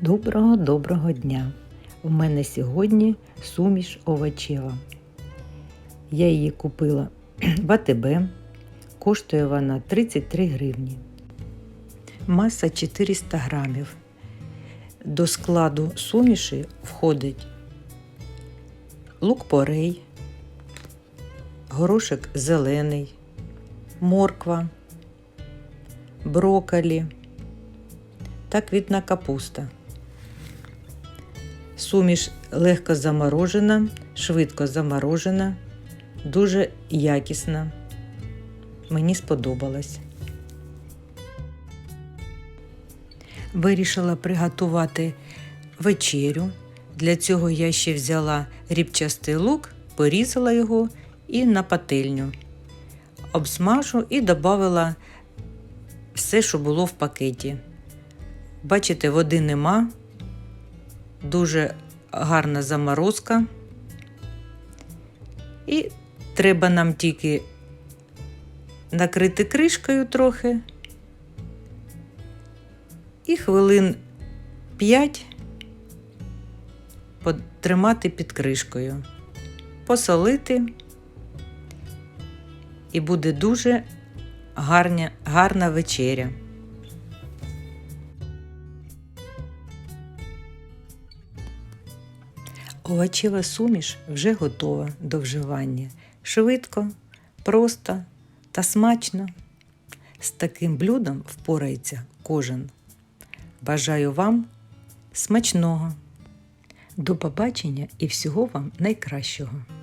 Доброго доброго дня! У мене сьогодні суміш овочева. Я її купила в АТБ. Коштує вона 33 гривні. Маса 400 грамів. До складу суміші входить лук-порей, горошок зелений, морква, брокколі та квітна капуста. Суміш легко заморожена, швидко заморожена, дуже якісна. Мені сподобалось. Вирішила приготувати вечерю. Для цього я ще взяла рібчастий лук, порізала його і на пательню. Обсмажу і додала все, що було в пакеті. Бачите, води нема, дуже гарна заморозка. І треба нам тільки накрити кришкою трохи і хвилин 5 потримати під кришкою, посолити, і буде дуже гарня, гарна вечеря. Овочева суміш вже готова до вживання. Швидко, просто та смачно. З таким блюдом впорається кожен. Бажаю вам смачного. До побачення і всього вам найкращого!